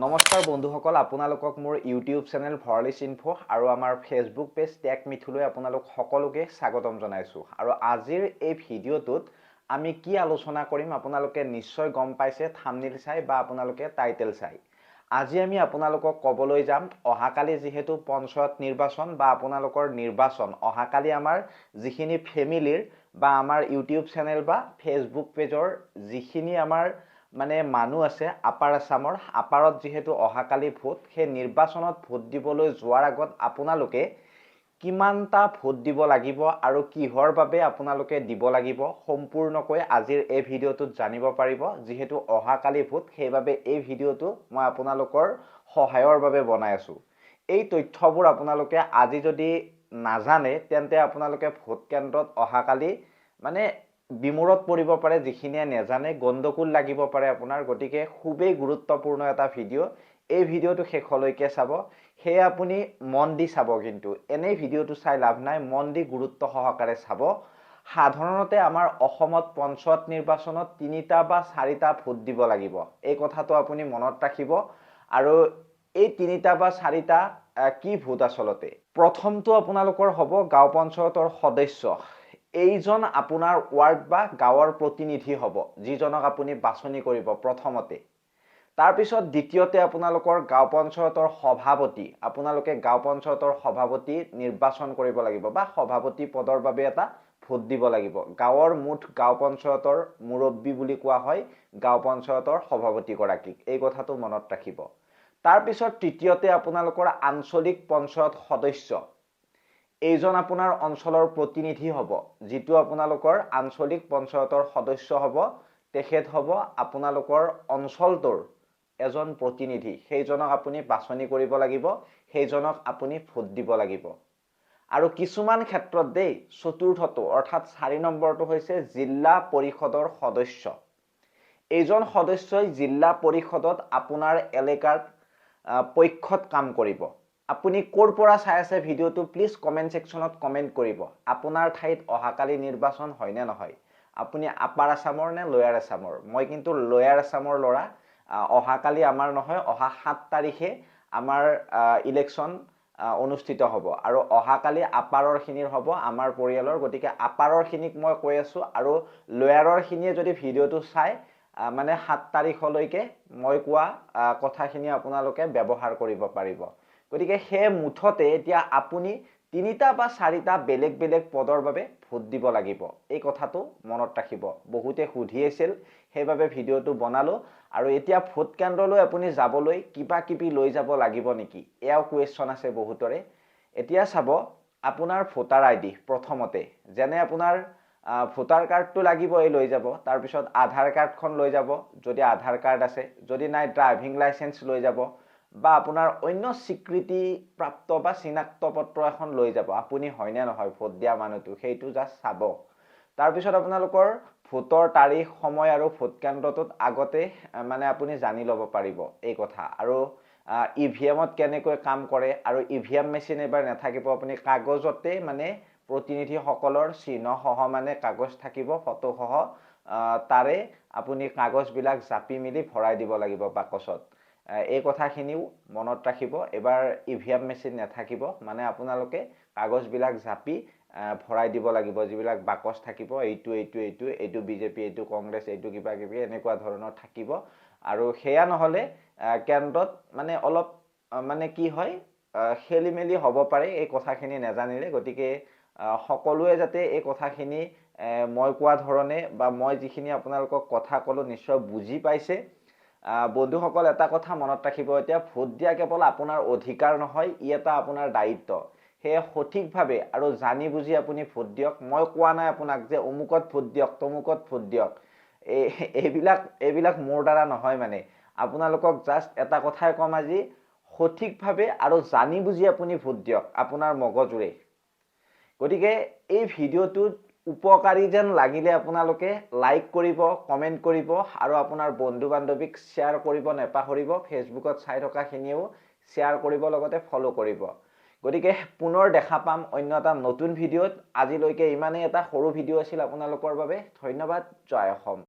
নমস্কাৰ বন্ধুসকল আপোনালোকক মোৰ ইউটিউব চেনেল ভৰালিছ ইনফো আৰু আমাৰ ফেচবুক পেজ টেক মিথুলৈ আপোনালোক সকলোকে স্বাগতম জনাইছোঁ। আৰু আজিৰ এই ভিডিঅ'টোত আমি কি আলোচনা কৰিম আপোনালোকে নিশ্চয় গম পাইছে থামনিল চাই বা আপোনালোকে টাইটেল চাই। আজি আমি আপোনালোকক ক'বলৈ যাম অহাকালি যিহেতু পঞ্চায়ত নিৰ্বাচন বা আপোনালোকৰ নিৰ্বাচন অহাকালি আমাৰ যিখিনি ফেমিলিৰ বা আমাৰ ইউটিউব চেনেল বা ফেচবুক পেজৰ যিখিনি আমাৰ মানে মানুহ আছে আপাৰ আছামৰ আপাৰত যিহেতু অহাকালি ভোট সেই নিৰ্বাচনত ভোট দিবলৈ যোৱাৰ আগত আপোনালোকে কিমানটা ভোট দিব লাগিব আৰু কিহৰ বাবে আপোনালোকে দিব লাগিব সম্পূৰ্ণকৈ আজিৰ এই ভিডিঅ'টোত জানিব পাৰিব। যিহেতু অহাকালি ভোট সেইবাবে এই ভিডিঅ'টো মই আপোনালোকৰ সহায়ৰ বাবে বনাই আছোঁ। এই তথ্যবোৰ আপোনালোকে আজি যদি নাজানে তেন্তে আপোনালোকে ভোট কেন্দ্ৰত অহাকালি মানে বিমূৰত পৰিব পাৰে যিখিনিয়ে নেজানে গণ্ডগোল লাগিব পাৰে আপোনাৰ গতিকে খুবেই গুৰুত্বপূৰ্ণ এটা ভিডিঅ' এই ভিডিঅ'টো শেষলৈকে চাব। সেয়ে আপুনি মন দি চাব কিন্তু। এনেই ভিডিঅ'টো চাই লাভ নাই মন দি গুৰুত্ব সহকাৰে চাব। সাধাৰণতে আমাৰ অসমত পঞ্চায়ত নিৰ্বাচনত তিনিটা বা চাৰিটা ভোট দিব লাগিব। এই কথাটো আপুনি মনত ৰাখিব। আৰু এই তিনিটা বা চাৰিটা কি ভোট আচলতে? প্ৰথমটো আপোনালোকৰ হ'ব গাঁও পঞ্চায়তৰ সদস্য। এইজন আপোনাৰ ৱাৰ্ড বা গাঁৱৰ প্ৰতিনিধি হ'ব যিজনক আপুনি বাছনি কৰিব প্ৰথমতে। তাৰপিছত দ্বিতীয়তে আপোনালোকৰ গাঁও পঞ্চায়তৰ সভাপতি আপোনালোকে গাঁও পঞ্চায়তৰ সভাপতি নিৰ্বাচন কৰিব লাগিব বা সভাপতি পদৰ বাবে এটা ভোট দিব লাগিব। গাঁৱৰ মুঠ গাঁও পঞ্চায়তৰ মুৰব্বী বুলি কোৱা হয় গাঁও পঞ্চায়তৰ সভাপতিগৰাকীক। এই কথাটো মনত ৰাখিব। তাৰপিছত তৃতীয়তে আপোনালোকৰ আঞ্চলিক পঞ্চায়ত সদস্য। এইজন আপোনাৰ অঞ্চলৰ প্ৰতিনিধি হ'ব যিটো আপোনালোকৰ আঞ্চলিক পঞ্চায়তৰ সদস্য হ'ব তেখেত হ'ব আপোনালোকৰ অঞ্চলটোৰ এজন প্ৰতিনিধি। সেইজনক আপুনি বাছনি কৰিব লাগিব সেইজনক আপুনি ভোট দিব লাগিব। আৰু কিছুমান ক্ষেত্ৰত দেই চতুৰ্থটো অৰ্থাৎ চাৰি নম্বৰটো হৈছে জিলা পৰিষদৰ সদস্য। এইজন সদস্যই জিলা পৰিষদত আপোনাৰ এলেকাৰ পক্ষত কাম কৰিব। আপুনি ক'ৰ পৰা চাই আছে ভিডিঅ'টো প্লিজ কমেণ্ট ছেকশ্যনত কমেণ্ট কৰিব। আপোনাৰ ঠাইত অহাকালি নিৰ্বাচন হয়নে নহয়? আপুনি আপাৰ আছামৰ নে লয়াৰ আছামৰ মই কিন্তু লয়াৰ আছামৰ ল'ৰা। অহাকালি আমাৰ নহয় অহা সাত তাৰিখে আমাৰ ইলেকশ্যন অনুষ্ঠিত হ'ব। আৰু অহাকালি আপাৰৰখিনিৰ হ'ব আমাৰ পৰিয়ালৰ। গতিকে আপাৰৰখিনিক মই কৈ আছোঁ আৰু লয়াৰৰখিনিয়ে যদি ভিডিঅ'টো চাই মানে সাত তাৰিখলৈকে মই কোৱা কথাখিনি আপোনালোকে ব্যৱহাৰ কৰিব পাৰিব। গতিকে সেই মুঠতে এতিয়া আপুনি তিনিটা বা চাৰিটা বেলেগ বেলেগ পদৰ বাবে ভোট দিব লাগিব। এই কথাটো মনত ৰাখিব। বহুতে সুধি আছিল সেইবাবে ভিডিঅ'টো বনালোঁ। আৰু এতিয়া ভোট কেন্দ্ৰলৈ আপুনি যাবলৈ কিবা কিবি লৈ যাব লাগিব নেকি? এয়াও কুৱেশ্যন আছে বহুতৰে। এতিয়া চাব আপোনাৰ ভোটাৰ আই ডি প্ৰথমতে। যেনে আপোনাৰ ভোটাৰ কাৰ্ডটো লাগিবই লৈ যাব। তাৰপিছত আধাৰ কাৰ্ডখন লৈ যাব যদি আধাৰ কাৰ্ড আছে যদি নাই ড্ৰাইভিং লাইচেঞ্চ লৈ যাব বা আপোনাৰ অন্য স্বীকৃতিপ্ৰাপ্ত বা চিনাক্ত পত্ৰ এখন লৈ যাব। আপুনি হয়নে নহয় ভোট দিয়া মানুহটো সেইটো জাষ্ট চাব। তাৰপিছত আপোনালোকৰ ভোটৰ তাৰিখ সময় আৰু ভোট কেন্দ্ৰটোত আগতে মানে আপুনি জানি ল'ব পাৰিব এই কথা। আৰু ই ভি এমত কেনেকৈ কাম কৰে আৰু ই ভি এম মেচিন এইবাৰ নাথাকিব আপুনি কাগজতে মানে প্ৰতিনিধিসকলৰ চিহ্নসহ মানে কাগজ থাকিব ফটোসহ তাৰে আপুনি কাগজবিলাক জাপি মেলি ভৰাই দিব লাগিব বাকচত। এই কথাখিনিও মনত ৰাখিব। এইবাৰ ই ভি এম মেচিন নাথাকিব মানে আপোনালোকে কাগজবিলাক জাপি ভৰাই দিব লাগিব। যিবিলাক বাকচ থাকিব এইটো এইটো এইটো এইটো বিজেপি এইটো কংগ্ৰেছ এইটো কিবা কিবি এনেকুৱা ধৰণৰ থাকিব। আৰু সেয়া নহ'লে কেন্দ্ৰত মানে অলপ মানে কি হয় খেলি মেলি হ'ব পাৰে এই কথাখিনি নাজানিলে। গতিকে সকলোৱে যাতে এই কথাখিনি মই কোৱা ধৰণে বা মই যিখিনি আপোনালোকক কথা ক'লোঁ নিশ্চয় বুজি পাইছে। বন্ধুসকল এটা কথা মনত ৰাখিব এতিয়া ভোট দিয়া কেৱল আপোনাৰ অধিকাৰ নহয় ই এটা আপোনাৰ দায়িত্ব। সেয়ে সঠিকভাৱে আৰু জানি বুজি আপুনি ভোট দিয়ক। মই কোৱা নাই আপোনাক যে অমুকত ভোট দিয়ক তমুকত ভোট দিয়ক। এই এইবিলাক এইবিলাক মোৰ দ্বাৰা নহয় মানে। আপোনালোকক জাষ্ট এটা কথাই ক'ম আজি সঠিকভাৱে আৰু জানি বুজি আপুনি ভোট দিয়ক আপোনাৰ মগজুৰে গতিকে এই ভিডিঅ'টোত উপকাৰী যেন লাগিলে আপোনালোকে লাইক কৰিব কমেণ্ট কৰিব আৰু আপোনাৰ বন্ধু বান্ধৱীক শ্বেয়াৰ কৰিব নেপাহৰিব ফেচবুকত চাই থকাখিনিও শ্বেয়াৰ কৰিব লগতে ফ'ল' কৰিব। গতিকে পুনৰ দেখা পাম অন্য এটা নতুন ভিডিঅ'ত। আজিলৈকে ইমানেই। এটা সৰু ভিডিঅ' আছিল আপোনালোকৰ বাবে। ধন্যবাদ। জয় অসম।